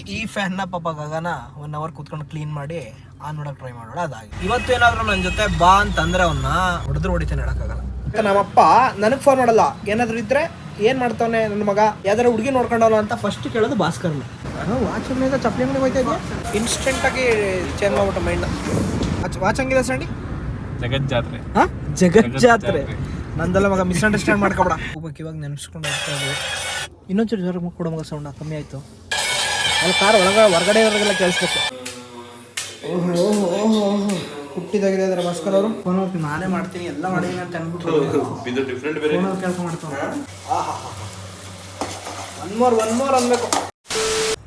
ಈ- ಫ್ಯಾನ್ ಫ್ಯಾನ್ನ ಪಾಪ ಗಗನ ಒನ್ ಅವರ್ ಕೂತ್ಕೊಂಡು ಕ್ಲೀನ್ ಮಾಡಿ ಆನ್ ಮಾಡಕ್ ಟ್ರೈ ಮಾಡೋಣ ಅದಾಗಿ. ಇವತ್ತು ಏನಾದ್ರು ನನ್ನ ಜೊತೆ ಬಾ ಅಂತಂದ್ರೆ ಅವನ್ನ ಹೊಡೆದ್ರು ಹೊಡಿತಾನೆ ಹೇಳಕ್ಕಾಗಲ್ಲ ನಮ್ಮಪ್ಪ ನನಗೆ ಫೋನ್ ಮಾಡಲ್ಲ. ಏನಾದ್ರು ಇದ್ರೆ ಏನ್ ಮಾಡ್ತಾವನೆ ನನ್ನ ಮಗ? ಯಾವ್ದಾರ ಹುಡುಗಿ ನೋಡ್ಕೊಂಡವಲ್ಲ ಅಂತ ಫಸ್ಟ್ ಕೇಳೋದು ಭಾಸ್ಕರ್ನ ವಾಚ್ ಅಂಗಡಿಯಿಂದ ಚಪ್ಪಲಿ ಅಂಗಡಿ ಹೋಯ್ತಾ ಇದೆಯಾ? ಇನ್ಸ್ಟೆಂಟ್ ಆಗಿ ಚೇಂಜ್ ಮಾಡ್ಬಿಟ್ಟು ಮೈಂಡ್ ವಾಚ್ ಹಂಗಿದೆ ಸಂಡಿ ಜಗತ್ ಜಾತ್ರೆ. ಹಾ? ಜಗತ್ ಜಾತ್ರೆ. ನಂದೆಲ್ಲ ಮಗ ಮಿಸ್ಅಂಡರ್ಸ್ಟ್ಯಾಂಡ್ ಮಾಡ್ಕೊಬೇಡ. ಹೋಗ್ಬೇಕು ಇವಾಗ ನೆನ್ಸ್ಕೊಂಡು ಹೋಗ್ತಾ ಇದ್ವಿ. ಇನ್ನೊಂಚೂರು ಜ್ವರ ಕೊಡ ಮಗ ಸೌಂಡ್ ಕಮ್ಮಿ ಆಯ್ತು. ಅಲ್ಲಿ ಕಾರ್ ಒಳಗ ಹೊರಗಡೆ ಇರೋದಿಲ್ಲ ಕೇಳಿಸ್ಬೇಕು. ಓಹೋ ಓಹೋ ಓಹೋ ಓಹೋ. ಹುಟ್ಟಿದಾಗಿದೆ ಅದರ ಭಾಸ್ಕರ್ ಅವರು? ಫೋನ್ ಹೋಗ್ತೀನಿ ನಾನೇ ಮಾಡ್ತೀನಿ ಎಲ್ಲ ಮಾಡಿದ್ದೀನಿ ಅಂತ ಅಂದ್ಬಿಟ್ಟು ಫೋನಲ್ಲಿ ಕೆಲಸ ಮಾಡ್ತಾನೆ ಒನ್ ಮೋರ್ ಒನ್ ಮೋರ್ ಅನ್ಬೇಕು.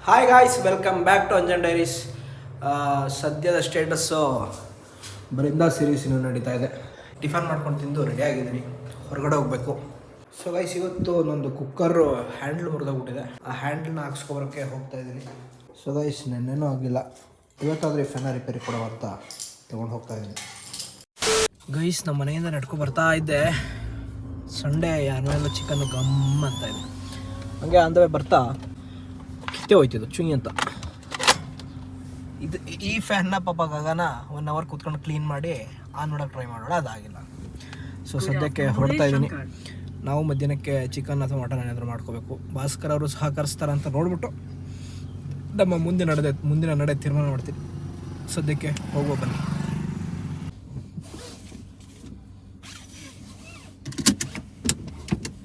Hi guys welcome back to Anjan diaries ಸದ್ಯದ ಸ್ಟೇಟಸ್ಸು ಬರಿಂದ ಸೀರೀಸ್ ಇನ್ನೂ ನಡೀತಾ ಇದೆ. ಟಿಫನ್ ಮಾಡ್ಕೊಂಡು ತಿಂದು ರೆಡಿ ಆಗಿದ್ದೀನಿ. ಹೊರಗಡೆ ಹೋಗಬೇಕು. ಸೊ ಗೈಸ್ ಇವತ್ತು ನಂದು ಕುಕ್ಕರು ಹ್ಯಾಂಡ್ಲ್ ಮುರಿದೋಗ್ಬಿಟ್ಟಿದೆ. ಆ ಹ್ಯಾಂಡ್ಲನ್ನ ಹಾಕ್ಸ್ಕೊಬರೋಕ್ಕೆ ಹೋಗ್ತಾ ಇದ್ದೀನಿ. ಸೊ ಗೈಸ್ ನೆನ್ನೆನೂ ಆಗಿಲ್ಲ. ಇವತ್ತಾದರೆ ಫೆನ ರಿಪೇರಿ ಕೊಡೋ ಅಂತ ತೊಗೊಂಡು ಹೋಗ್ತಾ ಇದ್ದೀನಿ. ಗೈಸ್ ನಮ್ಮ ಮನೆಯಿಂದ ನಡ್ಕೊ ಬರ್ತಾ ಇದ್ದೆ. ಸಂಡೇ ಯಾರನ್ನೆಲ್ಲ ಚಿಕನ್ ಗಮ್ ಅಂತ ಇದೆ. ಹಂಗೆ ಅಂದವೇ ಬರ್ತಾ. ಕಿತ್ತೆ ಹೋಯ್ತಿದ್ದು ಚುಂಗಿ ಅಂತ. ಇದು ಈ ಫ್ಯಾನ್ನ ಪಾಪ ಗಗನ ಒನ್ ಅವರ್ ಕೂತ್ಕೊಂಡು ಕ್ಲೀನ್ ಮಾಡಿ ಆನ್ ನೋಡೋಕೆ ಟ್ರೈ ಮಾಡೋಣ ಅದಾಗಿಲ್ಲ. ಸೊ ಸದ್ಯಕ್ಕೆ ಹೊಡ್ತಾ ಇದ್ದೀನಿ. ನಾವು ಮಧ್ಯಾಹ್ನಕ್ಕೆ ಚಿಕನ್ ಅಥವಾ ಮಟನ್ ಏನಾದರೂ ಮಾಡ್ಕೋಬೇಕು. ಭಾಸ್ಕರ್ ಅವರು ಸಹಕರಿಸ್ತಾರ ಅಂತ ನೋಡ್ಬಿಟ್ಟು ನಮ್ಮ ಮುಂದೆ ನಡೆದ ಮುಂದಿನ ನಡೆ ತೀರ್ಮಾನ ಮಾಡ್ತೀನಿ. ಸದ್ಯಕ್ಕೆ ಹೋಗುವ ಬನ್ನಿ.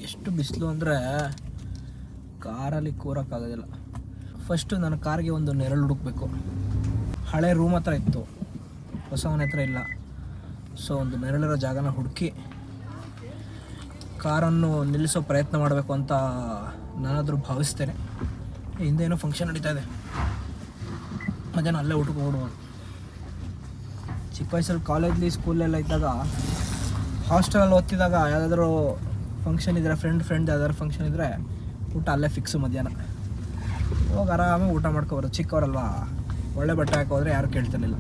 ಎಷ್ಟು ಬಿಸಿಲು ಅಂದರೆ ಕಾರಲ್ಲಿ ಕೂರೋಕ್ಕಾಗೋದಿಲ್ಲ ಫಸ್ಟು ನನ್ನ ಕಾರ್ಗೆ ಒಂದು ನೆರಳು ಹುಡುಕ್ಬೇಕು. ಹಳೆ ರೂಮ್ ಹತ್ರ ಇತ್ತು. ಹೊಸ ಹತ್ರ ಇಲ್ಲ. ಸೊ ಒಂದು ನೆರಳಿರೋ ಜಾಗನ ಹುಡುಕಿ ಕಾರನ್ನು ನಿಲ್ಲಿಸೋ ಪ್ರಯತ್ನ ಮಾಡಬೇಕು ಅಂತ ನಾನಾದರೂ ಭಾವಿಸ್ತೇನೆ. ಹಿಂದೆ ಏನೋ ಫಂಕ್ಷನ್ ನಡೀತಾ ಇದೆ. ಮಧ್ಯಾಹ್ನ ಅಲ್ಲೇ ಊಟಕ್ಕೆ ಹೋಗುವ ಚಿಕ್ಕ ವಯಸ್ಸಲ್ಲಿ ಕಾಲೇಜ್ಲಿ ಸ್ಕೂಲೆಲ್ಲ ಇದ್ದಾಗ ಹಾಸ್ಟೆಲಲ್ಲಿ ಓದ್ತಿದ್ದಾಗ ಯಾವುದಾದ್ರೂ ಫಂಕ್ಷನ್ ಇದ್ದರೆ ಫ್ರೆಂಡ್ ಫ್ರೆಂಡ್ ಯಾವ್ದಾದ್ರು ಫಂಕ್ಷನ್ ಇದ್ದರೆ ಊಟ ಅಲ್ಲೇ ಫಿಕ್ಸು ಮಧ್ಯಾಹ್ನ. ಹೋಗಿ ಆರಾಮಾಗಿ ಊಟ ಮಾಡ್ಕೊಬಾರ್ದು ಚಿಕ್ಕವರಲ್ವಾ? ಒಳ್ಳೆ ಬಟ್ಟೆ ಹಾಕೋದ್ರೆ ಯಾರು ಕೇಳ್ತಿರ್ಲಿಲ್ಲ.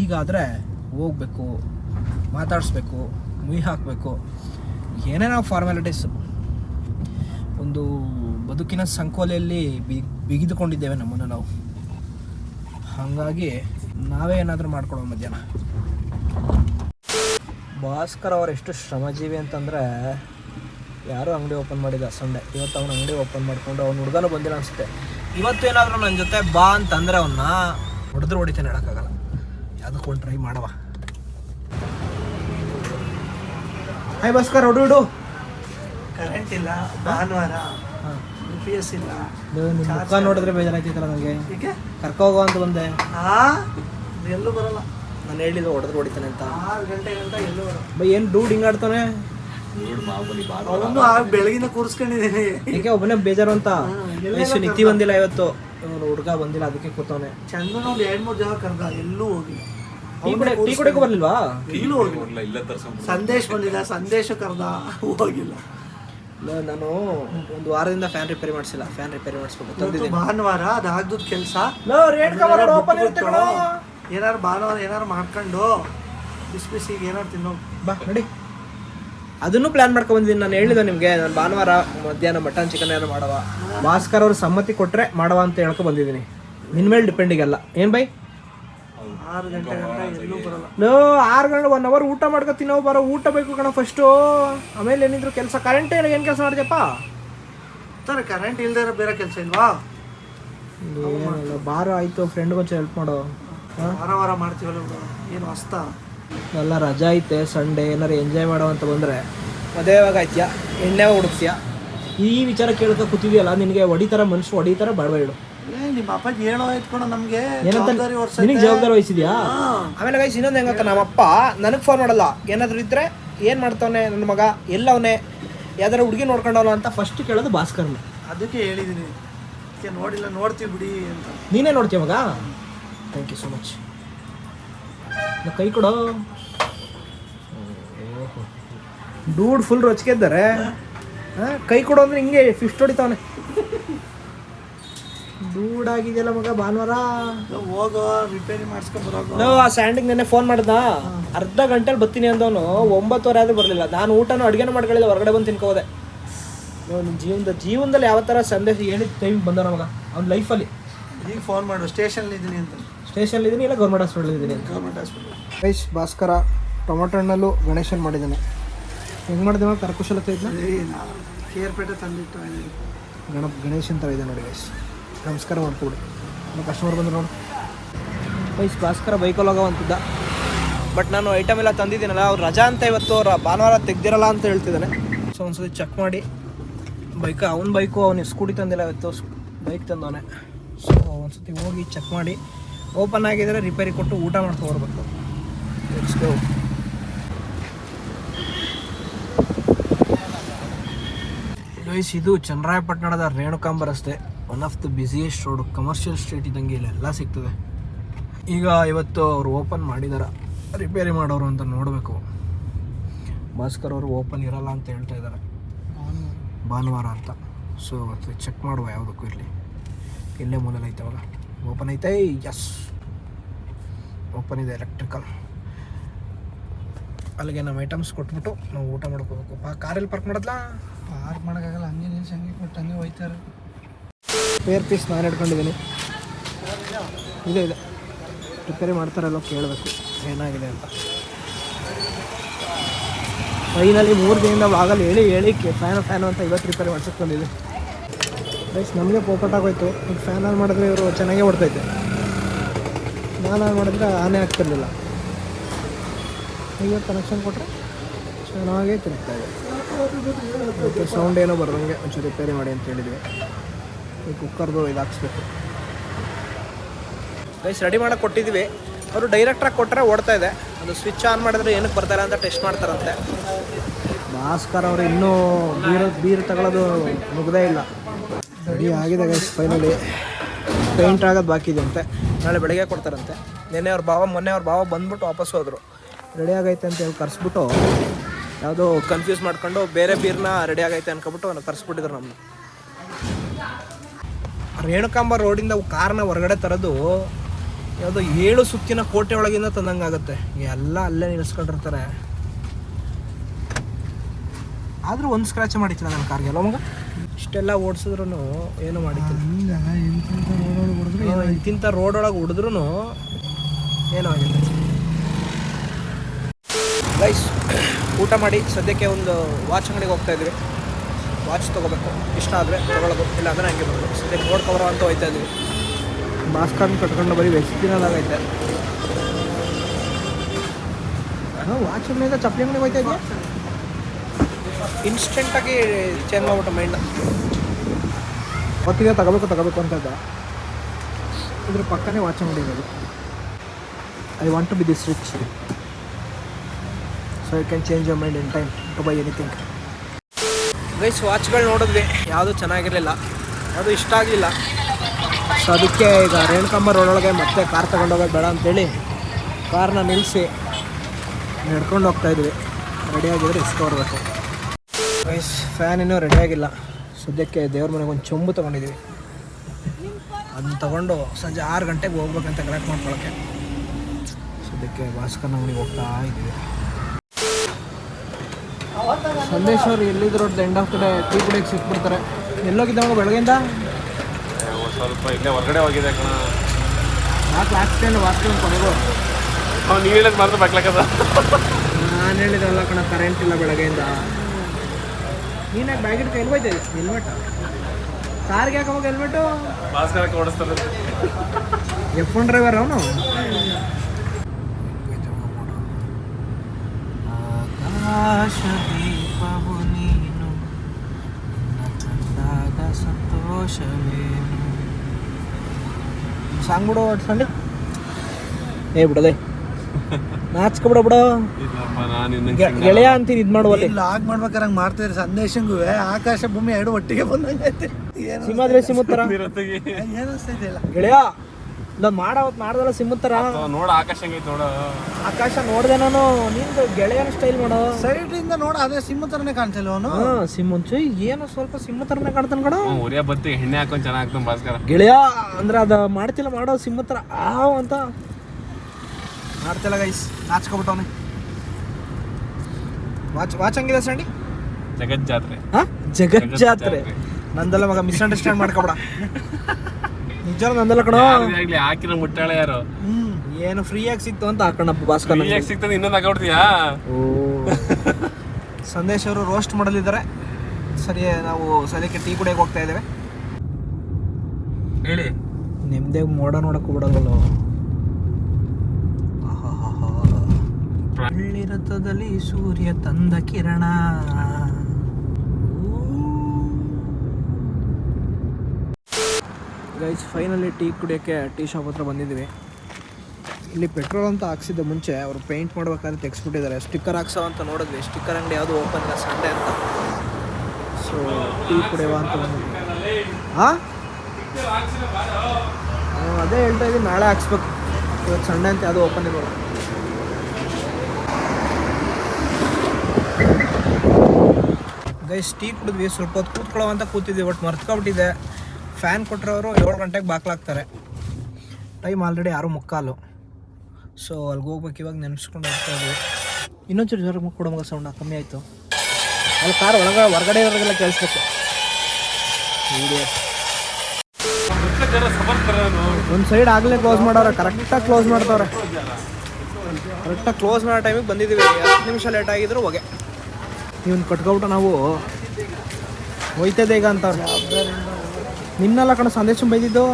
ಈಗಾದರೆ ಹೋಗ್ಬೇಕು, ಮಾತಾಡಿಸ್ಬೇಕು ಮುಯಿ ಹಾಕಬೇಕು. ಏನೇನೋ ಫಾರ್ಮ್ಯಾಲಿಟೀಸ್ ಒಂದು ಬದುಕಿನ ಸಂಕೋಲೆಯಲ್ಲಿ ಬಿಗಿದುಕೊಂಡಿದ್ದೇವೆ ನಮ್ಮನ್ನು ನಾವು. ಹಾಗಾಗಿ ನಾವೇ ಏನಾದರೂ ಮಾಡ್ಕೊಳ್ಳೋ ಮಧ್ಯಾಹ್ನ. ಭಾಸ್ಕರ್ ಅವರು ಎಷ್ಟು ಶ್ರಮಜೀವಿ ಅಂತಂದರೆ ಯಾರೂ ಅಂಗಡಿ ಓಪನ್ ಮಾಡಿದ ಸಂಡೆ. ಇವತ್ತು ಅವನು ಅಂಗಡಿ ಓಪನ್ ಮಾಡಿಕೊಂಡು ಅವ್ನು ಹುಡುಗನೂ ಬಂದಿಲ್ಲ ಅನಿಸುತ್ತೆ. ಇವತ್ತು ಏನಾದರೂ ನನ್ನ ಜೊತೆ ಬಾ ಅಂತಂದರೆ ಅವನ್ನ ಹೊಡೆದ್ರು ಹೊಡಿತಾನೆ ಹೇಳೋಕ್ಕಾಗಲ್ಲ ಯಾವುದಕ್ಕೂ ಟ್ರೈ ಮಾಡವ. ಹಾಯ್ ಭಾಸ್ಕರ್ ಹೊಡು ಹಿಡು. ಕರೆಂಟ್ ಇಲ್ಲ ಭಾನುವಾರ. ಯು ಪಿ ಎಸ್ ಇಲ್ಲ. ನಿಮ್ಮ ಮುಖ ನೋಡಿದ್ರೆ ಬೇಜಾರಾಗ್ತಿತ್ತಲ್ಲ ನನಗೆ. ಹೀಗೆ ಕರ್ಕೊ ಹೋಗೋ ಅಂತ ಬಂದೆ. ಆ? ಎಲ್ಲೂ ಬರಲ್ಲ. ನಾನು ಹೇಳಿದ್ದು ಹೊಡೆದ್ರು ಹೊಡಿತಾನೆ ಅಂತ. ಆರು ಗಂಟೆ ಗಂಟ ಎಲ್ಲೂ ಬರಲ್ಲ. ಬೈ ಏನು ಡೂಡ್ ಹಿಂಗಾಡ್ತಾನೆ ಅವನು ಆ ಬೆಳಗಿನ ಕೂರಿಸ್ಕೊಂಡಿದ್ದೀನಿ. ಏಕೆ ಒಬ್ಬನೇ ಬೇಜಾರು ಅಂತ? ಎಷ್ಟು ನಿತ್ತಿ ಬಂದಿಲ್ಲ ಇವತ್ತು. ಹುಡುಗ ಬಂದಿಲ್ಲ ಅದಕ್ಕೆ ಕೂತವನೆ. ಚಂದನ ಒಂದು ಎರಡು ಮೂರು ಜಾಗ ಕರ್ದ ಎಲ್ಲೂ ಹೋಗಿಲ್ಲ. ಟೀ ಕುಡಿ ಟೀ ಕುಡಿಯಕ್ಕೆ ಬರ್ಲಿಲ್ವಾ? ಹೋಗಿಲ್ಲ ಸಂದೇಶ್ ಬಂದಿಲ್ಲ ಸಂದೇಶ ಕರ್ದ ಹೋಗಿಲ್ಲ. ಇಲ್ಲ, ನಾನು ಒಂದು ವಾರದಿಂದ ಫ್ಯಾನ್ ರಿಪೇರಿ ಮಾಡಿಸಿಲ್ಲ ಫ್ಯಾನ್ ರಿಪೇರಿ ಮಾಡಿಸ್ಬೇಕು ಇವತ್ತು ತಂದಿದ್ದೀನಿ ಭಾನುವಾರ ಅದಾಗ್ದದ್ ಕೆಲಸ. ರೇಟ್ ಓಪನ್ ಇರುತ್ತೆ ಕಣೋ. ಏನಾರು ಭಾನುವಾರ ಏನಾರು ಮಾಡ್ಕೊಂಡು ಬಿಸಿ ಬಿಸಿಗೆ ಏನಾರು ತಿನ್ನೋ. ಬಾ ನಡಿ. ಅದನ್ನು ಪ್ಲಾನ್ ಮಾಡ್ಕೊಂಡ್ ಬಂದಿದ್ದೀನಿ ನಾನು ಹೇಳಿದೆ ನಿಮಗೆ ನಾನು ಭಾನುವಾರ ಮಧ್ಯಾಹ್ನ ಮಟನ್ ಚಿಕನ್ ಏನೋ ಮಾಡವ. ಭಾಸ್ಕರ್ ಅವ್ರ ಸಮ್ಮತಿ ಕೊಟ್ರೆ ಮಾಡವ ಅಂತ ಹೇಳ್ಕೊ ಬಂದಿದ್ದೀನಿ. ನಿನ್ ಮೇಲೆ ಡಿಪೆಂಡಿಗೆಲ್ಲ ಏನ್ ಬೈ? ಆರು ಗಂಟೆ ಗಂಟ ಎಲ್ಲೂ ಬರಲ್ಲ. ನೋ ಆರು ಗಂಟೆ ಒನ್ ಅವರ್ ಊಟ ಮಾಡ್ಕೊ ತಿನ್ನೋ ಬರೋ ಊಟ ಬೇಕು ಕಣ ಫಸ್ಟು ಆಮೇಲೆ ಏನಿದ್ರು ಕೆಲಸ ಕರೆಂಟ್ ಏನು ಏನು ಕೆಲಸ ಮಾಡ್ದಪ್ಪ ಸರ್ ಕರೆಂಟ್ ಇಲ್ದೇ ಇರೋ ಬೇರೆ ಕೆಲಸ ಇಲ್ವಾ? ಬಾರ ಆಯ್ತು ಫ್ರೆಂಡ್ ಒಂಚೂರು ಹೆಲ್ಪ್ ಮಾಡೋ. ವಾರ ವಾರ ಮಾಡ್ತೀವಲ್ಲ. ಏನು ಹೊಸ್ತ ಎಲ್ಲ ರಜಾ ಐತೆ ಸಂಡೇ ಏನಾರು ಎಂಜಾಯ್ ಮಾಡೋ ಅಂತ ಬಂದರೆ. ಮದುವೆವಾಗ ಆಯ್ತ್ಯಾ? ಎಣ್ಣೆ ಹುಡುಕ್ತೀಯಾ ಈ ವಿಚಾರ ಕೇಳ್ತಾ ಕೂತಿದ್ಯಲ್ಲ ನಿನಗೆ ಹೊಡಿತಾರ ಮನುಷ್ಯ ಹೊಡಿತಾರ ಬೇಡ ಹೇಳು ಏ ನಿಮ್ಮ ಅಪ್ಪಾಜಿ ಹೇಳೋ ಎತ್ಕೊಂಡು ನಮಗೆ. ಜವಾಬ್ದಾರಿ ನಿನಗೆ ಜವಾಬ್ದಾರಿ ವಹಿಸಿದ್ಯಾ? ಆಮೇಲೆ ಗೈಸ್ ಇನ್ನೊಂದು ಹೆಂಗತ್ತ ನಮ್ಮಪ್ಪ ನನಗೆ ಫೋನ್ ಮಾಡಲ್ಲ. ಏನಾದರೂ ಇದ್ದರೆ ಏನು ಮಾಡ್ತಾವನೆ ನನ್ನ ಮಗ? ಎಲ್ಲವನೇ? ಯಾವ್ದಾರು ಹುಡುಗಿ ನೋಡ್ಕೊಂಡವಲ್ಲ ಅಂತ ಫಸ್ಟ್ ಕೇಳೋದು ಭಾಸ್ಕರ್ನ. ಅದಕ್ಕೆ ಹೇಳಿದ್ದೀನಿ ಅದಕ್ಕೆ ನೋಡಿಲ್ಲ ನೋಡ್ತೀವಿ ಬಿಡಿ ಅಂತ. ನೀನೇ ನೋಡ್ತೀಯ ಮಗ? ಥ್ಯಾಂಕ್ ಯು ಸೊ ಮಚ್ ಕೈ ಕೊಡೋ. ಡೂಡ್ ಫುಲ್ ರೊಚ್ಚಿಗೆ ಇದ್ದಾರೆ. ಹಾಂ ಕೈ ಕೊಡು ಅಂದ್ರೆ ಹಿಂಗೆ ಫಿಸ್ಟ್ ಹೊಡಿತಾವನೆ. ಡೂಡ್ ಆಗಿದೆಯಲ್ಲ ಮಗ ಭಾನುವಾರ? ನಾವು ಹೋಗೋ ರಿಪೇರಿ ಮಾಡಿಸ್ಕೊಂಡ್ ಬರೋಗೋ. ನಾವು ಆ ಸ್ಯಾಂಡಿಗೆ ನೆನ್ನೆ ಫೋನ್ ಮಾಡ್ದ ಅರ್ಧ ಗಂಟೆಲಿ ಬರ್ತೀನಿ ಅಂದವನು ಒಂಬತ್ತುವರೆ ಆದ್ರೂ ಬರಲಿಲ್ಲ. ನಾನು ಊಟನೂ ಅಡುಗೆನೂ ಮಾಡ್ಕೊಳ್ಳಿಲ್ಲ ಹೊರಗಡೆ ಬಂದು ತಿನ್ಕೋದೆ. ನಿಮ್ಮ ಜೀವನದ ಜೀವನದಲ್ಲಿ ಯಾವ ಥರ ಸಂದೇಶ ಹೇಳಿದ ಟೈಮ್ ಬಂದ ನಮಗ ಅವ್ನ ಲೈಫಲ್ಲಿ ಈಗ ಫೋನ್ ಮಾಡು ಸ್ಟೇಷನ್ ಇದ್ದೀನಿ ಅಂತ. ಸ್ಟೇಷನ್ ಇದ್ದೀನಿ ಇಲ್ಲ ಗೌರ್ಮೆಂಟ್ ಹಾಸ್ಪಿಟಲ್ ಇದ್ದೀನಿ government hospital guys Bhaskara tomato ಹಣ್ಣಲ್ಲೂ ಗಣೇಶನ್ ಮಾಡಿದ್ದಾನೆ. ಹೆಂಗೆ ಮಾಡಿದೆ ಕರಕುಶಲತೆ ಇದ್ದ ಕೇರ್ಪೇಟೆ ತಂದಿಟ್ಟು ಗಣಪ್ ಗಣೇಶನ್ ಥರ ಇದೆ ನೋಡಿ ಗೈಸ್. ನಮಸ್ಕಾರ ಮಾಡ್ತೀವಿ ನಮ್ಮ ಕಸ್ಟಮರ್ ಬಂದು ನೋಡಿ. ಗೈಸ್ ಭಾಸ್ಕರ ಬೈಕಲ್ಲಿ ಹೋಗೋವಂತಿದ್ದ. ಬಟ್ ನಾನು ಐಟಮ್ ಎಲ್ಲ ತಂದಿದ್ದೀನಲ್ಲ, ಅವ್ರು ರಜಾ ಅಂತ ಇವತ್ತು ಅವ್ರ ಭಾನುವಾರ ತೆಗ್ದಿರಲ್ಲ ಅಂತ ಹೇಳ್ತಿದ್ದಾನೆ. ಸೊ ಒಂದ್ಸತಿ ಚೆಕ್ ಮಾಡಿ. ಬೈಕ್ ಅವ್ನ ಬೈಕು ಅವನು ಸ್ಕೂಟಿ ತಂದಿಲ್ಲ ಇವತ್ತು. ಬೈಕ್ ತಂದವನೆ. ಸೊ ಒಂದ್ಸತಿ ಹೋಗಿ ಚೆಕ್ ಮಾಡಿ. ಓಪನ್ ಆಗಿದ್ರೆ ರಿಪೇರಿ ಕೊಟ್ಟು ಊಟ ಮಾಡ್ಕೊಬರ್ಬೇಕು ಗೋ ಗೈಸ್ ಇದು ಚನ್ನರಾಯಪಟ್ಟಣದ ರೇಣುಕಾಂಬ ರಸ್ತೆ. One of the busiest road commercial street ಇದ್ದಂಗೆ ಇಲ್ಲೆಲ್ಲ ಸಿಗ್ತದೆ. ಈಗ ಇವತ್ತು ಅವರು ಓಪನ್ ಮಾಡಿದಾರ. ರಿಪೇರಿ ಮಾಡೋರು ಅಂತ ನೋಡಬೇಕು. ಭಾಸ್ಕರ್ ಅವರು ಓಪನ್ ಇರಲ್ಲ ಅಂತ ಹೇಳ್ತಾ ಇದ್ದಾರೆ. ಭಾನುವಾರ ಅಂತ. ಸೊ ಇವತ್ತು ಚೆಕ್ ಮಾಡುವ ಯಾವುದಕ್ಕೂ ಇರಲಿ ಇಲ್ಲೇ ಮೊದಲು ಐತೆ ಅವಾಗ. ಓಪನ್ ಐತೆ? ಎಸ್ ಓಪನ್ ಇದೆ ಎಲೆಕ್ಟ್ರಿಕಲ್ ಅಲ್ಲಿಗೆ ನಮ್ಮ ಐಟಮ್ಸ್ ಕೊಟ್ಬಿಟ್ಟು ನಾವು ಊಟ ಮಾಡ್ಕೋಬೇಕು. ಪಾ ಕಾರಲ್ಲಿ ಪಾರ್ಕ್ ಮಾಡೋದ್ಲಾ? ಪಾರ್ಕ್ ಮಾಡೋಕ್ಕಾಗಲ್ಲ ಹಂಗೆ ನಿಲ್ಸಿ ಹಂಗೆ ಕೊಟ್ಟು ಹಂಗೆ ಹೋಯ್ತಾರೆ. ಪೇರ್ ಪೀಸ್ ನಾನು ಹಿಡ್ಕೊಂಡಿದ್ದೀನಿ ಇದೆ ಇದೆ. ರಿಪೇರಿ ಮಾಡ್ತಾರಲ್ಲೋ, ಕೇಳಬೇಕು. ಏನಾಗಿದೆ ಅಂತ. ಫೈನಲಿ ಮೂರು ದಿನದಿಂದ ಆಗಲ್ಲ ಹೇಳಿ ಹೇಳಿ ಫ್ಯಾನು ಫ್ಯಾನು ಅಂತ ಇವತ್ತು ರಿಪೇರಿ ಮಾಡ್ಸಕ್ಕೆ ಬಂದಿದೆ ಗೈಸ್ ನಮಗೆ ಪೋಪಟ್ ಆಗೋಯ್ತು. ಈಗ ಫ್ಯಾನ್ ಆನ್ ಮಾಡಿದ್ರೆ ಇವರು ಚೆನ್ನಾಗೇ ಓಡ್ತೈತೆ. ನಾನು ಆನ್ ಮಾಡಿದ್ರೆ ಆನೇ ಆಗ್ತಿರ್ಲಿಲ್ಲ. ಈಗ ಕನೆಕ್ಷನ್ ಕೊಟ್ಟರೆ ಚೆನ್ನಾಗೇ ತಿರುಗ್ತಾ ಇದೆ. ಸೌಂಡ್ ಏನೋ ಬರೋಂಗೆ ಒಂಚೂರು ರಿಪೇರಿ ಮಾಡಿ ಅಂತ ಹೇಳಿದ್ವಿ. ಕುಕ್ಕರ್ದು ಇದು ಹಾಕ್ಸ್ಬೇಕು. ಗೈಸ್ ರೆಡಿ ಮಾಡೋಕೆ ಕೊಟ್ಟಿದ್ವಿ. ಅವರು ಡೈರೆಕ್ಟಾಗಿ ಕೊಟ್ಟರೆ ಓಡ್ತಾ ಇದೆ. ಅದು ಸ್ವಿಚ್ ಆನ್ ಮಾಡಿದ್ರೆ ಏನಕ್ಕೆ ಬರ್ತಾರೆ ಅಂತ ಟೆಸ್ಟ್ ಮಾಡ್ತಾರಂತೆ. ಭಾಸ್ಕರ್ ಅವರು ಇನ್ನೂ ಬೀರ ಬೀರು ತಗೊಳ್ಳೋದು ಮುಗ್ದೇ ಇಲ್ಲ. ರೆಡಿ ಆಗಿದೆ ಗೈಸ್ ಫೈನಲಿ ಪೇಂಟ್ ಆಗೋದು ಬಾಕಿ ಇದೆ ಅಂತೆ. ನಾಳೆ ಬೆಳಗ್ಗೆ ಕೊಡ್ತಾರಂತೆ. ನಿನ್ನೆ ಅವ್ರ ಭಾವ ಮೊನ್ನೆ ಅವ್ರ ಭಾವ ಬಂದ್ಬಿಟ್ಟು ವಾಪಸ್ ಹೋದರು. ರೆಡಿ ಆಗೈತೆ ಅಂತ ಹೇಳಿ ಕರೆಸ್ಬಿಟ್ಟು ಯಾವುದೋ ಕನ್ಫ್ಯೂಸ್ ಮಾಡ್ಕೊಂಡು ಬೇರೆ ಬೀರ್ನ ರೆಡಿ ಆಗೈತೆ ಅನ್ಕೊಬಿಟ್ಟು ಅವ್ನು ಕರೆಸ್ಬಿಟ್ಟಿದ್ರು ನಮ್ಮನ್ನ ರೇಣುಕಾಂಬ ರೋಡಿಂದ ಕಾರ್ನ ಹೊರಗಡೆ ತರೋದು ಯಾವುದೋ ಏಳು ಸುತ್ತಿನ ಕೋಟೆ ಒಳಗಿಂದ ತಂದಂಗೆ ಆಗುತ್ತೆ ಎಲ್ಲ ಅಲ್ಲೇ ನಿಲ್ಸ್ಕೊಂಡಿರ್ತಾರೆ. ಆದರೂ ಒಂದು ಸ್ಕ್ರಾಚ್ ಮಾಡಿತ್ತಿಲ್ಲ ನನ್ನ ಕಾರ್ಗೆ ಅಲ್ಲ ಮಗ? ಇಷ್ಟೆಲ್ಲ ಓಡಿಸಿದ್ರು ಏನು ಮಾಡಿದ್ದಿಲ್ಲ ಇಂತಿಂಥ ರೋಡ್ ಒಳಗೆ ಹೊಡೆದ್ರು ಏನೂ ಆಗಿಲ್ಲ. ಗೈಸ್ ಊಟ ಮಾಡಿ, ಸದ್ಯಕ್ಕೆ ಒಂದು ವಾಚ್ ಅಂಗಡಿಗೆ ಹೋಗ್ತಾ ಇದ್ವಿ. ವಾಚ್ ತೊಗೋಬೇಕು. ಇಷ್ಟ ಆದರೆ ತೊಗೊಳೋದು ಇಲ್ಲ ಅಂದರೆ ಹಂಗೆ ಬರೋದು ಸದ್ಯಕ್ಕೆ ಕವರ್ ಅಂತ ಹೋಗ್ತಾ ಇದ್ವಿ. ಮಾಸ್ಕನ್ನು ಕಟ್ಕೊಂಡು ಬರೀ ತಿನ್ನೋದಾಗೈತೆ ನೋ ವಾಚ್ ಮೇಲೆ ಚಪ್ಪಲಿ ಅಂಗಡಿ ಹೋಗ್ತಾ ಇದೆಯಾ? ಇನ್ಸ್ಟೆಂಟಾಗಿ ಚೇಂಜ್ ಮಾಡ್ಬಿಟ್ಟು ಮೈಂಡ್ ಹೊತ್ತಿಗೆ ತಗೋಬೇಕು ತಗೋಬೇಕು ಅಂತ ಇದ್ದ. ಇದ್ರ ಪಕ್ಕನೇ ವಾಚ್ ಅಂಗಡಿ ಇರೋದು. I want to be this rich so you can change your mind in time to buy anything guys ವಾಚ್ಗಳು ನೋಡಿದ್ವಿ. ಯಾವುದು ಚೆನ್ನಾಗಿರಲಿಲ್ಲ. ಅದು ಇಷ್ಟ ಆಗಲಿಲ್ಲ. ಸೊ ಅದಕ್ಕೆ ಈಗ ರೇಣುಕಂಬ ರೋಡೊಳಗೆ ಮತ್ತೆ ಕಾರ್ ತಗೊಂಡೋಗೋದು ಬೇಡ ಅಂತೇಳಿ ಕಾರ್ನ ನಿಲ್ಲಿಸಿ ನಡ್ಕೊಂಡು ಹೋಗ್ತಾ ಇದ್ವಿ. ರೆಡಿಯಾಗಿದ್ರೆ ಇಸ್ಕೊಬರ್ಬೇಕು ಗೈಸ್ ಫ್ಯಾನ್ ಇನ್ನೂ ರೆಡಿಯಾಗಿಲ್ಲ ಸದ್ಯಕ್ಕೆ ದೇವ್ರ ಮನೆಗೆ ಒಂದು ಚೊಂಬು ತೊಗೊಂಡಿದ್ವಿ. ಅದನ್ನ ತೊಗೊಂಡು ಸಂಜೆ ಆರು ಗಂಟೆಗೆ ಹೋಗ್ಬೇಕಂತ ಕಲೆಕ್ಟ್ ಮಾಡ್ಕೊಳಕ್ಕೆ. ಸದ್ಯಕ್ಕೆ ಭಾಸ್ಕರ್ ಮನೆಗೆ ಹೋಗ್ತಾ ಇದ್ದೀವಿ ಸಂದೇಶ್ ಅವ್ರು ಎಲ್ಲಿದ್ರು end of the day tea ಕುಡಿಯಕ್ಕೆ ಸಿಕ್ಬಿಡ್ತಾರೆ. ಎಲ್ಲೋಗಿದ್ದ ಬೆಳಗ್ಗೆಯಿಂದ ಸ್ವಲ್ಪ ಇಲ್ಲೇ ಹೊರಗಡೆ ಹೋಗಿದೆ ಕಣ. ನಾಲ್ಕು ಆಕ್ಸಿಡೆಂಟ್ ವಾಸ್ಕೊಂಡು ಕೊನೆಗೂ? ಅವ್ನು ನೀವು ಹೇಳೋದು ಮಾತ್ರ ಬಾಕ್ಲಕ್ಕದ ನಾನು ಹೇಳಿದ್ರಲ್ಲ ಕಣ ಕರೆಂಟ್ ಇಲ್ಲ ಬೆಳಗ್ಗೆಯಿಂದ. ನೀನಾಗ ಬ್ಯಾಗ್ ಇಟ್ಕೊಂಡು ಎಲ್ಲಿ ಹೋಯ್ತೆ ಹೆಲ್ಮೆಟ್ ಕಾರ್ಗೆ ಯಾಕೆ ಹೋಗಿ ಹೆಲ್ಮೆಟು ಭಾಸ್ಕರಕ್ಕೆ ಓಡಿಸ್ತಾರೆ. ಎಫ್ ಒನ್ ಡ್ರೈವರ್ ಅವನು? ಆಕಾಶ ದೀಪವು ನೀನು. ತಂದಾಗ ಸಂತೋಷವೇನು? ಸಾಂಗ್ ಬಿಡು ಹೊಡ್ಸಂಡು ಏ ಬಿಡದೆ. ನಾಚ್ಕೊಬಿಡ ಬಿಡು. ಇಲ್ಲಪ್ಪ ನಾನು ಇನ್ನು ಗೆಳೆಯ ಅಂತೀನಿ ಇದು ಮಾಡುವಲ್ಲಿ ಲಾಗ್ ಮಾಡ್ಬೇಕಾರೆ ಹಂಗೆ ಮಾಡ್ತಿದ್ರೆ ಸಂದೇಶಂಗೂ ಆಕಾಶ ಭೂಮಿ ಎರಡು ಒಟ್ಟಿಗೆ ಬಂದಂಗೈತೆ. ಏನು ಸಿಂಹಾದ್ರೆ ಇರತ್ತಿಗೆ. ಏನು ಅನಿಸ್ತೈತೆ ಇಲ್ಲ ಮಾಡವತ್ ಮಾಡ್ದಲ್ಲ ಸಿಮ್ಮತ್ತರ ನೋಡ ಆಕಾಶ ಹೆಂಗೈತೆ ನೋಡ. ಆಕಾಶ ನೋಡ್ದೆ ನಾನು. ನಿಂದು ಗೆಳೆಯನ ಸ್ಟೈಲ್ ಮಾಡೋ. ಸೈಡಿಂದ ನೋಡ ಅದೇ ಸಿಂಹ ಥರನೇ ಕಾಣ್ತಿಲ್ಲ ಅವನು? ಹಾ ಸಿಮ್ಮುಂಚು ಏನು ಸ್ವಲ್ಪ ಸಿಂಹ ಥರನೇ ಕಾಣ್ತಾನೆ ಕಣ. ಹ್ಞೂ ಉರಿಯ ಬತ್ತಿ ಎಣ್ಣೆ ಹಾಕೊಂಡು ಚೆನ್ನಾಗಿ ಆಗ್ತಾನೆ ಭಾಸ್ಕರ. ಗೆಳೆಯ ಅಂದ್ರೆ ಅದ ಮಾಡ್ತಿಲ್ಲ ಮಾಡೋ ಸಿಂಹ ಥರ ಆವ್ ಅಂತ. ಮಾಡ್ತಿಲ್ಲ ಗೈಸ್ ನಾಚ್ಕೊಬಿಟ್ಟವನೆ ವಾಚ್ ವಾಚ್ ಹಂಗಿದೆ ಸಂಡಿ? ಜಗತ್ ಜಾತ್ರೆ ಹಾ ಜಗತ್ ಜಾತ್ರೆ. ನಂದೆಲ್ಲ ಮಗ ಮಿಸ್ಅಂಡರ್ಸ್ಟ್ಯಾಂಡ್ ಮಾಡ್ಕೊಬೇಡ. ನಿಜ ನಂದಲ್ಲ ಕಣ. ಆಗ್ಲಿ ಹಾಕಿರೋ ಮುಟ್ಟಾಳೆ ಯಾರು? ಏನು ಫ್ರೀಯಾಗಿ ಸಿಕ್ತು ಅಂತ ಹಾಕೊಂಡಪ್ಪ ಭಾಸ್ಕರ್ ಈಗ ಸಿಗ್ತದೆ ಇನ್ನೊಂದು ಹಾಕೊಡ್ತೀಯಾ ಓ. ಸಂದೇಶ್ ಅವರು ರೋಸ್ಟ್ ಮಾಡಲಿದ್ದಾರೆ. ಸರಿ ನಾವು ಸದ್ಯಕ್ಕೆ ಟೀ ಕುಡಿಯಕ್ಕೆ ಹೋಗ್ತಾ ಇದ್ದೇವೆ. ಹೇಳಿ. ನಿಮ್ದೇ ಮೋಡ ನೋಡಕ್ಕೂ ಬಿಡೋದಲ್ಲ ರಥದಲ್ಲಿ ಸೂರ್ಯ ತಂದ ಕಿರಣ. ಗೈಸ್ ಫೈನಲಿ ಟೀ ಕುಡಿಯೋಕ್ಕೆ ಟೀ ಶಾಪ್ ಹತ್ರ ಬಂದಿದ್ದೀವಿ. ಇಲ್ಲಿ ಪೆಟ್ರೋಲ್ ಅಂತ ಹಾಕ್ಸಿದ್ದ ಮುಂಚೆ ಅವರು ಪೇಂಟ್ ಮಾಡ್ಬೇಕಾದ್ರೆ ತೆಗೆಸ್ಬಿಟ್ಟಿದ್ದಾರೆ. ಸ್ಟಿಕ್ಕರ್ ಹಾಕ್ಸೋ ಅಂತ ನೋಡಿದ್ವಿ. ಸ್ಟಿಕ್ಕರ್ ಅಂಗಡಿ ಯಾವುದು ಓಪನ್ ಇಲ್ಲ ಸಂಡೆ ಅಂತ. ಸೊ ಟೀ ಕುಡಿಯುವ ಅಂತ ಬಂದಿದ್ವಿ. ಹಾಂ ಅದೇ ಹೇಳ್ತಾ ಇದ್ದೀನಿ ನಾಳೆ ಹಾಕ್ಸ್ಬೇಕು. ಇವತ್ತು ಸಂಡೆ ಅಂತ ಯಾವುದು ಓಪನ್ ಇರೋಲ್ಲ ಗೈಸ್ ಟೀ ಕುಡಿದ್ವಿ. ಸ್ವಲ್ಪ ಹೊತ್ತು ಕೂತ್ಕೊಳ್ಳೋ ಅಂತ ಕೂತಿದ್ವಿ ಬಟ್ ಮರ್ತ್ಕೊಬಿಟ್ಟಿದೆ ಫ್ಯಾನ್ ಕೊಟ್ಟಿರೋರು ಏಳು ಗಂಟೆಗೆ ಬಾಕ್ಲಾಗ್ತಾರೆ. ಟೈಮ್ ಆಲ್ರೆಡಿ ಆರು ಮುಕ್ಕಾಲು. ಸೊ ಅಲ್ಲಿಗೆ ಹೋಗ್ಬೇಕು, ಇವಾಗ ನೆನೆಸ್ಕೊಂಡು ಹೋಗ್ತಾ ಇದ್ದೀವಿ ಇನ್ನೊಂಚೂರು ಜ್ವರ ಕೊಡೋ ಮಗ ಸೌಂಡ್, ಕಮ್ಮಿ ಆಯಿತು. ಅಲ್ಲಿ ಕಾರ್ ಒಳಗಡೆ ಹೊರಗಡೆ ಇರೋರಿಗೆಲ್ಲ ಕೇಳಿಸ್ಬೇಕು. ಒಂದು ಸೈಡ್ ಆಗಲೇ ಕ್ಲೋಸ್ ಮಾಡೋರೆ ಕರೆಕ್ಟಾಗಿ ಕ್ಲೋಸ್ ಮಾಡ್ತವ್ರೆ. ಕರೆಕ್ಟಾಗಿ ಕ್ಲೋಸ್ ಮಾಡೋ ಟೈಮಿಗೆ ಬಂದಿದ್ದೀವಿ. ಹತ್ತು ನಿಮಿಷ ಲೇಟ್ ಆಗಿದ್ರು, ಹೋಗೆ. ಇವನು ಕಟ್ಕೊಬಿಟ್ಟು ನಾವು ಹೋಯ್ತದೆ ಈಗ ಅಂತವ್ರೆ. ನಿನ್ನೆಲ್ಲ ಕಣ ಸಂದೇಶ ಬೈದಿದ್ದು?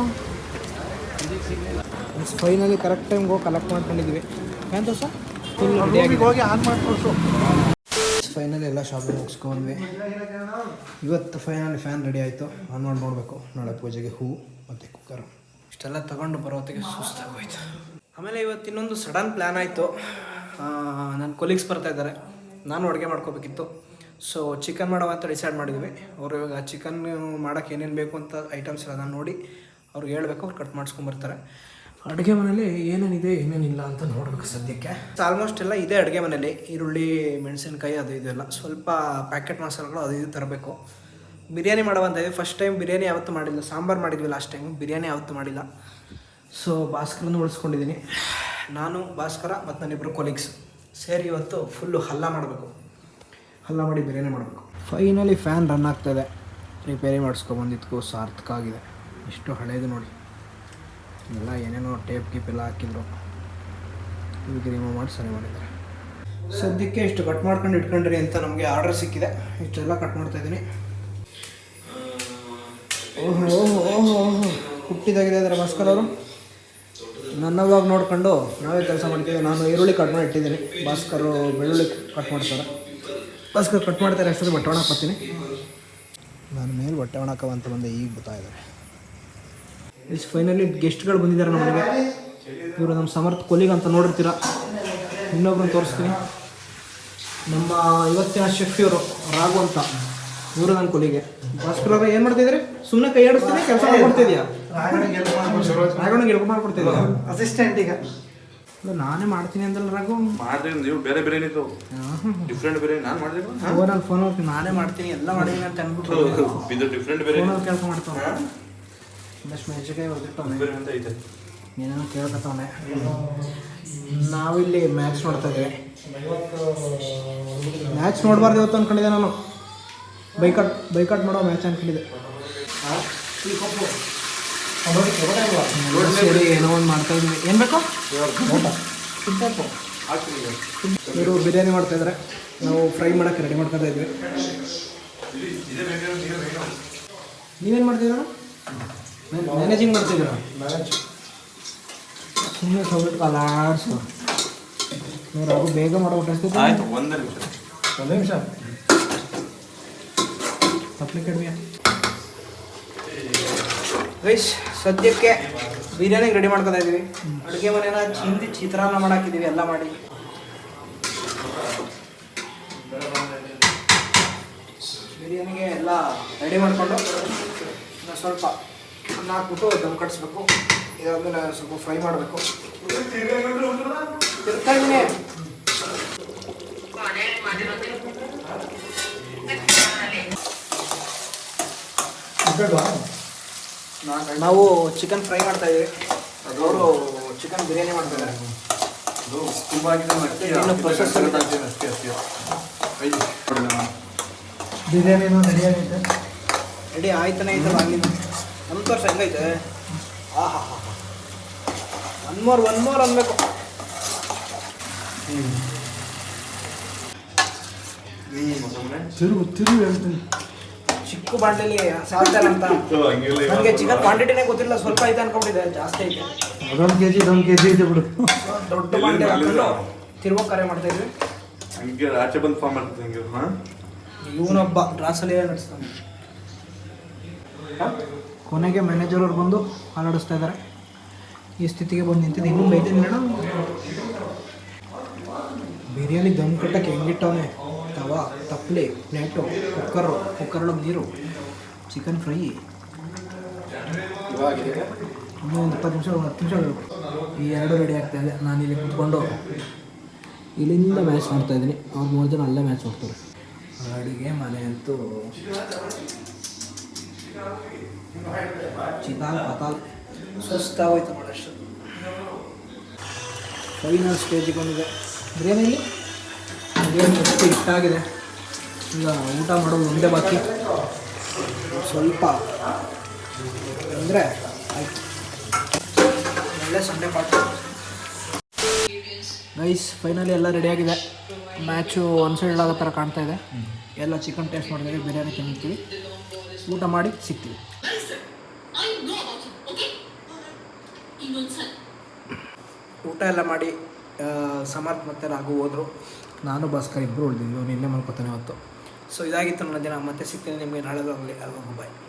ಫೈನಲಿ ಕರೆಕ್ಟ್ ಟೈಮ್ಗೆ ಹೋಗಿ ಕಲೆಕ್ಟ್ ಮಾಡ್ಕೊಂಡಿದ್ವಿ. ಏನು ದೋಸ ಹೋಗಿ ಆನ್ ಮಾಡ್ಕೊಡ್ಸು ಫೈನಲಿ ಎಲ್ಲ ಶಾಪಿಂಗ್ ಮುಗಿಸ್ಕೊಂಡ್ವಿ. ಇವತ್ತು ಫೈನಲಿ ಫ್ಯಾನ್ ರೆಡಿ ಆಯಿತು. ಆನ್ ಮಾಡಿ ನೋಡಬೇಕು. ನಾಳೆ ಪೂಜೆಗೆ ಹೂವು ಮತ್ತು ಕುಕ್ಕರ್ ಇಷ್ಟೆಲ್ಲ ತಗೊಂಡು ಬರೋತ್ತಿಗೆ ಸುಸ್ತಾಗೋಯ್ತು. ಆಮೇಲೆ ಇವತ್ತು ಇನ್ನೊಂದು ಸಡನ್ ಪ್ಲ್ಯಾನ್ ಆಯಿತು. ನನ್ನ ಕೊಲೀಗ್ಸ್ ಬರ್ತಾ ಇದ್ದಾರೆ. ನಾನು ಅಡುಗೆ ಮಾಡ್ಕೋಬೇಕಿತ್ತು. ಸೊ ಚಿಕನ್ ಮಾಡುವ ಅಂತ ಡಿಸೈಡ್ ಮಾಡಿದ್ವಿ. ಅವರು ಇವಾಗ ಚಿಕನ್ ಮಾಡೋಕ್ಕೆ ಏನೇನು ಬೇಕು ಅಂತ ಐಟಮ್ಸ್ ಎಲ್ಲ ನೋಡಿ ಅವ್ರಿಗೆ ಹೇಳ್ಬೇಕು, ಅವ್ರು ಕಟ್ ಮಾಡಿಸ್ಕೊಂಬರ್ತಾರೆ ಅಡುಗೆ ಮನೇಲಿ ಏನೇನಿದೆ, ಏನೇನಿಲ್ಲ ಅಂತ ನೋಡಬೇಕು ಸದ್ಯಕ್ಕೆ. ಆಲ್ಮೋಸ್ಟ್ ಎಲ್ಲ ಇದೆ ಅಡುಗೆ ಮನೇಲಿ ಈರುಳ್ಳಿ, ಮೆಣಸಿನ್ಕಾಯಿ ಅದು ಇದೆಲ್ಲ ಸ್ವಲ್ಪ ಪ್ಯಾಕೆಟ್ ಮಸಾಲೆಗಳು ಅದು ಇದು ತರಬೇಕು. ಬಿರಿಯಾನಿ ಮಾಡುವಂತ ಫಸ್ಟ್ ಟೈಮ್ ಬಿರಿಯಾನಿ ಯಾವತ್ತೂ ಮಾಡಿಲ್ಲ. ಸಾಂಬಾರು ಮಾಡಿದ್ವಿ ಲಾಸ್ಟ್ ಟೈಮ್ ಬಿರಿಯಾನಿ ಯಾವತ್ತೂ ಮಾಡಿಲ್ಲ. ಸೊ ಭಾಸ್ಕರನ್ನು ಉಳಿಸ್ಕೊಂಡಿದ್ದೀನಿ. ನಾನು, ಭಾಸ್ಕರ ಮತ್ತು ನನ್ನಿಬ್ಬರು ಕೊಲೀಗ್ಸ್ ಸೇರಿ ಇವತ್ತು ಫುಲ್ಲು ಹಲ್ಲ ಮಾಡಬೇಕು. ಹಲ್ಲ ಮಾಡಿ ಬೇರೆನೇ ಮಾಡಬೇಕು. ಫೈನಲಿ ಫ್ಯಾನ್ ರನ್ ಆಗ್ತಾಯಿದೆ ರಿಪೇರಿ ಮಾಡಿಸ್ಕೊಬಂದಿದ್ದಕ್ಕೂ ಸಾರ್ಥಕ ಆಗಿದೆ. ಇಷ್ಟು ಹಳೇದು ನೋಡಿ. ಎಲ್ಲ ಏನೇನೋ ಟೇಪ್ ಗೀಪ್ ಎಲ್ಲ ಹಾಕಿದ್ರು. ಇದಕ್ಕೆ ರಿಮೂವ್ ಮಾಡಿ ಸರಿ ಮಾಡಿದ್ದಾರೆ. ಸದ್ಯಕ್ಕೆ ಇಷ್ಟು ಕಟ್ ಮಾಡ್ಕೊಂಡು ಇಟ್ಕೊಂಡ್ರಿ ಅಂತ ನಮಗೆ ಆರ್ಡರ್ ಸಿಕ್ಕಿದೆ. ಇಷ್ಟೆಲ್ಲ ಕಟ್ ಮಾಡ್ತಾ ಇದ್ದೀನಿ. ಓಹೋ ಓಹೋ ಓಹೋ ಓಹೋ. ಹುಟ್ಟಿದಾಗಿದೆ ಅದರ ಭಾಸ್ಕರ್ ಅವರು. ನನ್ನ ನೋಡ್ಕೊಂಡು ನಾವೇ ಕೆಲಸ ಮಾಡ್ತೀವಿ ನಾನು ಈರುಳ್ಳಿ ಕಟ್ ಮಾಡಿ ಇಟ್ಟಿದ್ದೀನಿ. ಭಾಸ್ಕರು ಬೆಳ್ಳುಳ್ಳಿ ಕಟ್ ಮಾಡ್ತಾರೆ. ಭಾಸ್ಕರ್ ಕಟ್ ಮಾಡ್ತಾರೆ ಅಷ್ಟೊಂದು ಬಟ್ಟೆ ಒಣ ಹಾಕ್ತೀನಿ ನಾನು ಮೇಲೆ ಬಟ್ಟೆ ಒಣಕವ ಅಂತ ಬಂದೆ ಈಗ ಗೊತ್ತಾಯಿದ್ದಾರೆ ಇಸ್ ಫೈನಲಿ ಗೆಸ್ಟ್ಗಳು ಬಂದಿದ್ದಾರೆ ನಮಗೆ ಇವರು ನಮ್ಮ ಸಮರ್ಥ ಕೊಲಿಗ್ ಅಂತ ನೋಡಿರ್ತೀರ? ಇನ್ನೊಬ್ರನ್ನ ತೋರಿಸ್ತೀನಿ. ನಮ್ಮ ಇವತ್ತಿನ ಶೆಫ್ ಇವರು ರಾಘು ಅಂತ. ಇವರು ನನ್ನ ಕೊಲಿಗೆ. ಭಾಸ್ಕರ್ ಅವ್ರೆ ಏನು ಮಾಡ್ತಿದ್ರಿ ಸುಮ್ಮನೆ ಕೈ ಆಡಿಸ್ತೀನಿ ಕೆಲಸ ಮಾಡ್ಕೊಡ್ತಿದ್ಯಾ ರಾಘವನಿಗೆ ಎಲ್ಪ್ ಮಾಡ್ಕೊಡ್ತಿದ್ಯಾ ಅಸಿಸ್ಟೆಂಟ್ ಈಗ. ನಾನೇ ಮಾಡ್ತೀನಿ ಅಂದಲ್ಲ ರಘು. ಮಾಡಿದ್ರೆ ನೀವು ಬೇರೆ ಬೇರೆ ಏನಿತ್ತು ಡಿಫ್ರೆಂಟ್ ಬೇರೆ ನಾನು ಮಾಡಿದೆ ಫೋನಲ್ಲಿ ಫೋನ್ ಹೋಗ್ತೀನಿ ನಾನೇ ಮಾಡ್ತೀನಿ ಎಲ್ಲ ಮಾಡಿದೀನಿ ಅಂತ ಅಂದ್ಬಿಟ್ಟು ಇದು ಡಿಫ್ರೆಂಟ್ ಬೇರೆ ಫೋನಲ್ಲಿ ಕೆಲಸ ಮಾಡ್ತಾವೆ ಒಂದಷ್ಟು ಮೆಣಸಿನ್ಕಾಯಿ ಹೊಡೆದಿಟ್ಟವನೆ ಬೇರೆ ಅಂತ ಐತೆ. ಏನೇನೋ ಕೇಳ್ಕೊತಾವನೆ. ನಾವಿಲ್ಲಿ ಮ್ಯಾಚ್ ನೋಡ್ತಾ ಇದ್ದೀವಿ. ಮ್ಯಾಚ್ ನೋಡಬಾರ್ದು ಇವತ್ತು ಅನ್ಕೊಂಡಿದ್ದೆ ನಾನು. ಬೈಕಟ್ ಬೈಕಟ್ ಮಾಡೋ ಮ್ಯಾಚ್ ಅನ್ಕೊಂಡಿದ್ದೆ. ಎಲ್ಲ ಸೇರಿ ಏನೋ ಒಂದು ಮಾಡ್ತಾ ಇದ್ವಿ. ಏನು ಬೇಕು? ಇವರು ಬಿರಿಯಾನಿ ಮಾಡ್ತಾ ಇದ್ದಾರೆ ನಾವು ಫ್ರೈ ಮಾಡೋಕ್ಕೆ ರೆಡಿ ಮಾಡ್ಕೊತಾ ಇದ್ವಿ. ನೀವೇನು ಮಾಡ್ತಿದ್ದೀರ? ಮ್ಯಾನೇಜಿಂಗ್ ಮಾಡ್ತಿದ್ದೀರ? ಸುಮ್ಮನೆ ಸ್ವಲ್ಪ ಕಲಾಡ್ಸು ನೀವು ರಘು ಬೇಗ ಮಾಡ್ಬಿಟ್ಟು ಆಯ್ತು ಒಂದೇ ನಿಮಿಷ. ಒಂದು ನಿಮಿಷ. ಅಪ್ಲಿಕೇಟ್ ಬಿಯ ಗೈಸ್ ಸದ್ಯಕ್ಕೆ ಬಿರಿಯಾನಿ ರೆಡಿ ಮಾಡ್ಕೊತಾ ಇದ್ದೀವಿ ಅಡುಗೆ ಮನೆನ ಚಿಂದಿ ಚಿತ್ರಾನ್ನ ಮಾಡಾಕಿದ್ದೀವಿ ಎಲ್ಲ ಮಾಡಿ. ಬಿರಿಯಾನಿಗೆ ಎಲ್ಲ ರೆಡಿ ಮಾಡಿಕೊಂಡು ಸ್ವಲ್ಪ ಅನ್ನ ಹಾಕ್ಬಿಟ್ಟು ದಮ್ ಕಟ್ಸ್ಬೇಕು. ಇದಾದ್ಮೇಲೆ ಸ್ವಲ್ಪ ಫ್ರೈ ಮಾಡಬೇಕು. ತಿರ್ತಾ ಇದ್ದೀನಿ ನಾವು ಚಿಕನ್ ಫ್ರೈ ಮಾಡ್ತಾ ಇದ್ದೀವಿ ಅವರು ಚಿಕನ್ ಬಿರಿಯಾನಿ ಮಾಡ್ತಾ ಇದ್ದಾರೆ ತುಂಬ ಆಗಿದೆ ಮತ್ತೆ ಇನ್ನು ಪ್ರೊಸೆಸ್ ಅಲ್ಲಿ ಅಷ್ಟೇ ಅಷ್ಟೇ ಅಷ್ಟೇ. ಐದು. ಬಿರಿಯಾನಿ ರೆಡಿ ಆಗೈತೆ ರೆಡಿ ಆಯ್ತಾನೆ ಐತಲ್ಲ ಆಗಿದ್ದು ನಮ್ಮ ತೋರ್ಸ ಹೆಂಗೈತೆ? ಆಹಾ ಒನ್ ಮೋರ್ ಒನ್ ಮೋರ್ ಅನ್ಬೇಕು. ತಿರುಗು ತಿರುಗು ಹೇಳ್ತೀನಿ. ಚಿಕ್ಕ ಬಾಂಡಲಿ ಸಾಲ್ತಾರೆ ಅಂತ. ನನಗೆ ಚಿಕನ್ ಕ್ವಾಂಟಿಟಿನೇ ಗೊತ್ತಿಲ್ಲ ಸ್ವಲ್ಪ ಐತೆ ಅನ್ಕೊಂಡಿದ್ದೆ ಜಾಸ್ತಿ ಐತೆ. ಅದೊಂದು ಕೆ ಜಿ ಇದೊಂದು ಕೆ ಜಿ ಇದೆ ಬಿಡು. ದೊಡ್ಡ ಬಾಂಡೆ ಹಾಕೊಂಡು ತಿರುವಾಗ ಕರೆ ಮಾಡ್ತಾ ಇದ್ವಿ. ಹಂಗೆ ಆಚೆ ಬಂದು ಫಾರ್ಮ್ ಮಾಡ್ತಾ ಹಂಗೆ ಹಾ? ಇವನೊಬ್ಬ ಡ್ರಾಸಲ್ಲಿ ನಡೆಸ್ತಾನೆ. ಕೊನೆಗೆ ಮ್ಯಾನೇಜರ್ ಅವ್ರು ಬಂದು ಹಾಲಾಡಿಸ್ತಾ ಇದ್ದಾರೆ ಈ ಸ್ಥಿತಿಗೆ ಬಂದು ನಿಂತಿದೆ ಇನ್ನೂ ಬೈತೀನಿ ಮೇಡಮ್ ಬಿರಿಯಾನಿ ದಮ್ ಕಟ್ಟಕ್ಕೆ ಹೆಂಗಿಟ್ಟವನೆ ತವಾ, ತಪ್ಲೆ ಪ್ಲೇಟು ಕುಕ್ಕರು ಕುಕ್ಕರೊಳಗೆ ನೀರು, ಚಿಕನ್ ಫ್ರೈ. ಇನ್ನೂ ಒಂದು ಇಪ್ಪತ್ತು ನಿಮಿಷ ಹತ್ತು ನಿಮಿಷ ಈ ಎರಡು ರೆಡಿ ಆಗ್ತಾ ಇದೆ. ನಾನು ಇಲ್ಲಿ ಕುತ್ಕೊಂಡು ಇಲ್ಲಿಂದ ಮ್ಯಾಚ್ ನೋಡ್ತಾ ಇದ್ದೀನಿ. ಅವ್ರು ಮೂರು ಜನ ಅಲ್ಲೇ ಮ್ಯಾಚ್ ನೋಡ್ತಾರೆ. ಅಡುಗೆ ಮನೆ ಅಂತೂ ಚಿತಾಲ್ ಪತಾಲ್. ಸುಸ್ತಾಗೋಯ್ತು ನೋಡಷ್ಟು ಫೈನಲ್ ಸ್ಟೇಜಿಗೆ ಬಂದಿದೆ. ಬಿರಿಯಾನಿಲಿ ಬಿರಿಯಾನಿ ಇಷ್ಟ ಆಗಿದೆ ಈಗ ಊಟ ಮಾಡೋದು ಒಂದೇ ಬಾಕಿ. ಸ್ವಲ್ಪ ಅಂದರೆ ಆಯ್ತು. ಒಳ್ಳೆ ಸಂಡೆ ಪಾಠ ಗೈಸ್ ಫೈನಲಿ ಎಲ್ಲ ರೆಡಿಯಾಗಿದೆ ಮ್ಯಾಚು ಒನ್ ಸೈಡ್ ಆಗೋ ಥರ ಕಾಣ್ತಾ ಇದೆ. ಎಲ್ಲ ಚಿಕನ್ ಟೇಸ್ಟ್ ಮಾಡಿದ್ರೆ ಬಿರಿಯಾನಿ ತಿಂತೀವಿ ಊಟ ಮಾಡಿ ಸಿಗ್ತೀವಿ. ಊಟ ಎಲ್ಲ ಮಾಡಿ ಸಮರ್ಥ್ ಮತ್ತೆ ರಾಘು ಹೋದರು. ನಾನು ಭಾಸ್ಕರ್ ಇಬ್ಬರು ಉಳಿದಿದ್ವಿ ಅವ್ನು ಇಲ್ಲೇ ಮಲ್ಕೋತಾನೆ ಇವತ್ತು. ಸೊ ಇದಾಗಿತ್ತು ನನ್ನ ದಿನ, ಮತ್ತೆ ಸಿಗ್ತೀನಿ ನಿಮಗೆ ನಾಳೆ ಬಾಯ್